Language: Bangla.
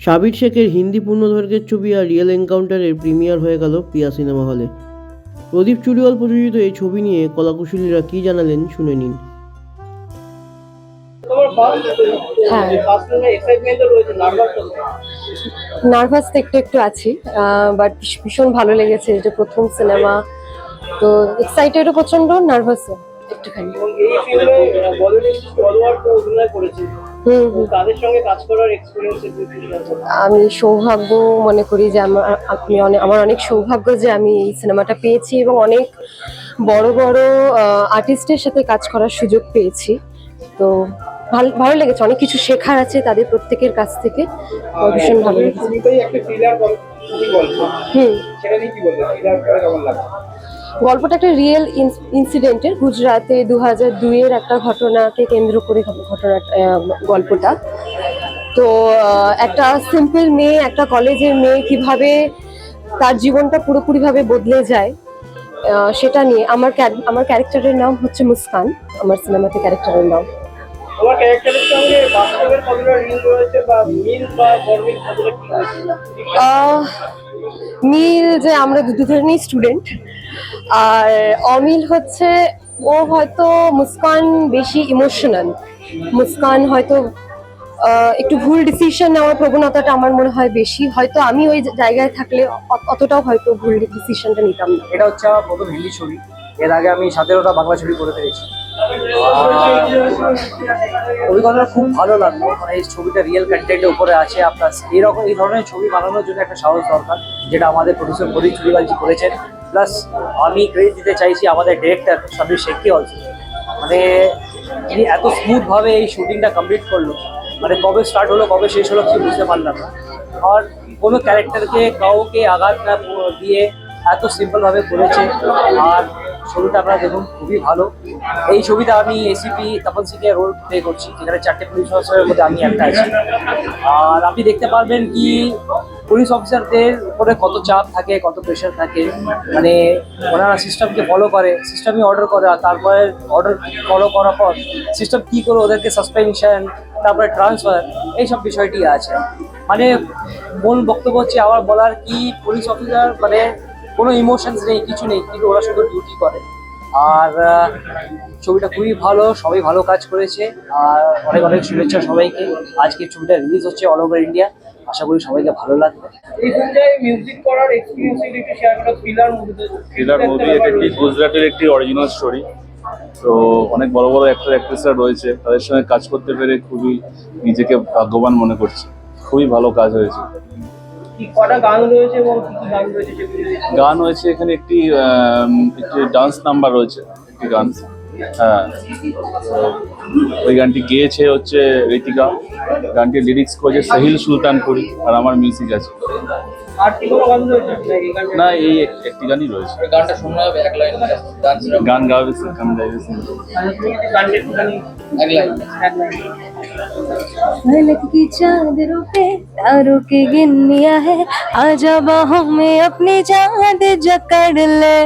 সাবির শেখের হিন্দি পূর্ণদৈর্ঘ্যের ছবি আর রিয়েল এনকাউন্টারের প্রিমিয়ার হয়ে গেল প্রিয়া সিনেমা হলে। প্রদীপ চুরিওয়াল প্রযোজিত এই ছবি নিয়ে কলাকুশলীরা কী জানালেন শুনে নিন। হ্যাঁ। নার্ভাস তো একটু একটু আছি বাট ভীষণ ভালো লেগেছে এটা প্রথম সিনেমা। তো এক্সাইটেডও প্রচণ্ড নার্ভাসও একটুখানি। তাদের সঙ্গে কাজ করার এক্সপিরিয়েন্স আমি সৌভাগ্য মনে করি যে আমার আমি অনেক আমার অনেক সৌভাগ্য যে আমি এই সিনেমাটা পেয়েছি এবং অনেক বড় বড় আর্টিস্টের সাথে কাজ করার সুযোগ পেয়েছি। তো ভালো ভালো লেগেছে। অনেক কিছু শেখার আছে তাদের প্রত্যেকের কাছ থেকে। ভীষণ ভালো লেগেছে। হুম। সেটা নিয়ে কি গল্পটা একটা রিয়েল ইনসিডেন্টের গুজরাটে দু হাজার দুইয়ের একটা ঘটনাকে কেন্দ্র করে ঘটনা গল্পটা। তো একটা সিম্পল মেয়ে একটা কলেজের মেয়ে কীভাবে তার জীবনটা পুরোপুরিভাবে বদলে যায় সেটা নিয়ে আমার আমার ক্যারেক্টারের নাম হচ্ছে মুস্কান আমার সিনেমাতে ক্যারেক্টারের নাম। তোমার ক্যারেক্টারের সঙ্গে বাস্তবের কতটা রয়েছে বা মিল বা কতটা কি মিল যে আমরা দু ধরনের স্টুডেন্ট আর অমিল হচ্ছে, ও হয়তো মুস্কান বেশি ইমোশনাল মুস্কান হয়তো একটু ভুল ডিসিশন নেওয়ার প্রবণতাটা আমার মনে হয় বেশি। হয়তো আমি ওই জায়গায় থাকলে অতটাও হয়তো ভুল ডিসিশনটা নিতাম না। এটা হচ্ছে আমার প্রথম হিন্দি ছবি। এর আগে আমি সতেরোটা বাংলা ছবি করে ফেলেছি। অভিজ্ঞতাটা খুব ভালো লাগল। মানে এই ছবিটা রিয়েল কন্টেন্টের উপরে আছে। আপনার এইরকম এই ধরনের ছবি বানানোর জন্য একটা সাহস দরকার, যেটা আমাদের প্রডিউসার প্রদীপ চুরিবালজি করেছেন। প্লাস আমি ক্রেডিট দিতে চাইছি আমাদের ডিরেক্টর সমীর শেখকে অলসো মানে তিনি এত স্মুথ ভাবে এই শুটিংটা কমপ্লিট করল। মানে কবে স্টার্ট হলো, কবে শেষ হলো কিছু বুঝতে পারলাম না। আর কোনো ক্যারেক্টারকে কাউকে আঘাত না দিয়ে এত সিম্পল ভাবে করেছে। আর ছবিটা আপনারা দেখুন, খুবই ভালো। এই ছবিটা আমি এসিপি তপন সিংয়ের রোল প্লে করছি। যেখানে চারটে পুলিশ অফিসারের মধ্যে আমি একটা আছি। আর আপনি দেখতে পারবেন কি পুলিশ অফিসারদের উপরে কত চাপ থাকে, কত প্রেশার থাকে। মানে ওনারা সিস্টেমকে ফলো করে সিস্টেমই অর্ডার করে, আর তারপরে অর্ডার ফলো করার পর সিস্টেম কী করে ওদেরকে সাসপেনশন তারপরে ট্রান্সফার এইসব বিষয়টি আছে। মানে মূল বক্তব্য হচ্ছে আমার বলার কি পুলিশ অফিসার মানে কোনো ইমোশনস নেই কিছু নেই কিন্তু ওরা শুধু ডিউটি করে। আর ছবিটা খুবই ভালো সবাই ভালো কাজ করেছে। আর অনেক অনেক শুভেচ্ছা সবাইকে। আজকে ছবিটা রিলিজ হচ্ছে অল ওভার ইন্ডিয়া আশা করি সবাইকে ভালো লাগবে। এই ফিল্মটায় মিউজিক করার এক্সপিরিয়েন্স একটু শেয়ার করো থ্রিলার থ্রিলার মুভি এটা একটি গুজরাটের একটি অরিজিনাল স্টোরি তো অনেক বড় বড় অ্যাক্টর অ্যাক্ট্রেসরা রয়েছে। তাদের সঙ্গে কাজ করতে পেরে খুবই নিজেকে ভাগ্যবান মনে করছি। খুবই ভালো কাজ হয়েছে। গান রয়েছে হয়েছে এখানে একটি একটি ডান্স নাম্বার রয়েছে, একটি গান হ্যাঁ। ওই গানটি গেয়েছে হচ্ছে ঋতিকা গানটির লিরিক্স করেছে সাহিল সুলতানপুরি আর আমার মিউজিক আছে। আর কি কোনো গান রয়েছে না এই গানটা না এই এক- একটি গানই রয়েছে গানটা শোনা হবে এক লাইন ডান্স গান গাবে গান গাইবে মানে তুমি যদি গানটা একটুখানি এক লাইন এক লাইন फलक की चादरों पे तारों की गिननिया है आजा बाहों में अपनी चांद जकड़ ले